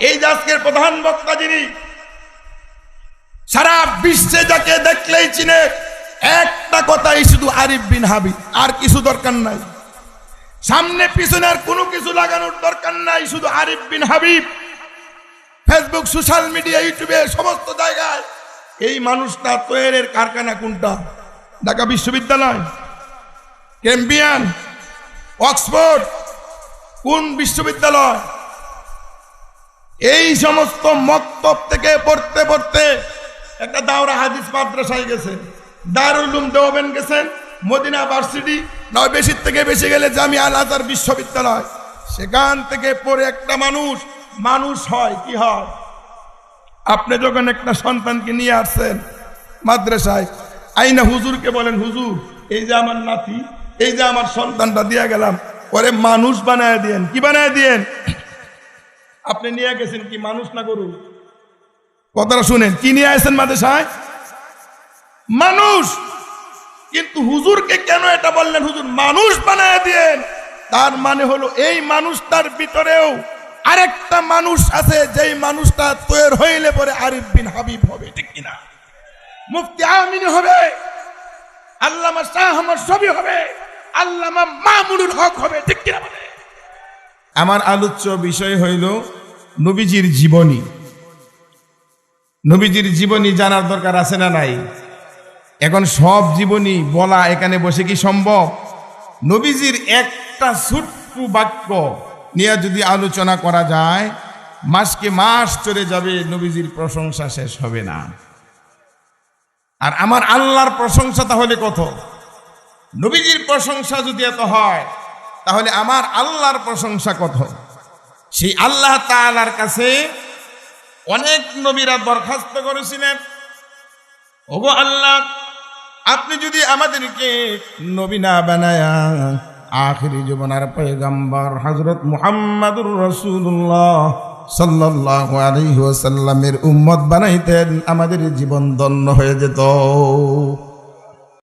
এই যে আজকের প্রধান বক্তা যিনি, সারা বিশ্বে যাকে দেখলেই চিনে, একটা কথাই শুধু আরিফ বিন হাবিব, আর কিছু দরকার নাই। সামনে পিছনে আর কোনো কিছু লাগানোর দরকার নাই, শুধু Arif bin Habib. Facebook, social media, ইউটিউবে, সমস্ত জায়গায় এই মানুষটা তৈরের কারখানা কোনটা? ঢাকা বিশ্ববিদ্যালয় ক্যাম্পিয়ান অক্সফোর্ড, কোন বিশ্ববিদ্যালয়? এই সমস্ত মক্তব থেকে পড়তে পড়তে একটা দাওরা হাদিস মাদ্রাসায় গেছে। দারুল উলুম দেওবেন গেছেন, মদিনা ভার্সিটি নয় বেশি থেকে বেশি গেলে জামিয়া আল আজহার বিশ্ববিদ্যালয়। সেখান থেকে পড়ে একটা মানুষ মানুষ হয়, কি হয়? আপনি যখন একটা সন্তানকে নিয়ে আসছেন মাদ্রাসায়, আইনা হুজুরকে বলেন, হুজুর, এই যে আমার নাতি, এই যে আমার সন্তানটা, দিয়ে গেলাম। পরে মানুষ বানায় দিয়েন। কি বানায় দিয়েন? আপনি নিয়ে গেছেন কি? মানুষ না গরু? কথাটা শুনেন কি নিয়ে আসেন মাদ্রাসায়? মানুষ! কিন্তু হুজুরকে কেন এটা বললেন? হুজুর মানুষ বানায় দিয়েন। তার মানে হলো এই মানুষটার ভিতরেও আরেকটা মানুষ আছে যেই মানুষটা তৈরি হইলে পরে আরিফ বিন হাবিব হবে ঠিক কিনা মুফতি আমিন হবে আল্লামা শাহ আমার সবই হবে আল্লামা মামুনুল হক হবে ঠিক কিনা বলে? আমার আলোচ্য বিষয় হইল নবীজির জীবনী। নবীজির জীবনী জানার দরকার আছে না নাই? এখন সব জীবনী বলা এখানে বসে কি সম্ভব? নবীজির একটা ছোট্ট বাক্য নিয়ে যদি আলোচনা করা যায়, মাসকে মাস চলে যাবে, নবীজির প্রশংসা শেষ হবে না। আর আমার আল্লাহর প্রশংসা তাহলে কত? নবীজির প্রশংসা যদি এত হয়, তাহলে আমার আল্লাহর প্রশংসা কত? সেই আল্লাহ তালার কাছে অনেক নবীরা দরখাস্ত করেছিলেন। ওগো আল্লাহ, আপনি যদি আমাদেরকে নবী না বানায়া আখিরি জীবনার পয়গাম্বর হজরত মুহাম্মাদুর রসুল্লাহ সাল্লাল্লাহু আলাইহি ওয়াসাল্লামের উম্মত বানাইতেন, আমাদের জীবন ধন্য হয়ে যেত।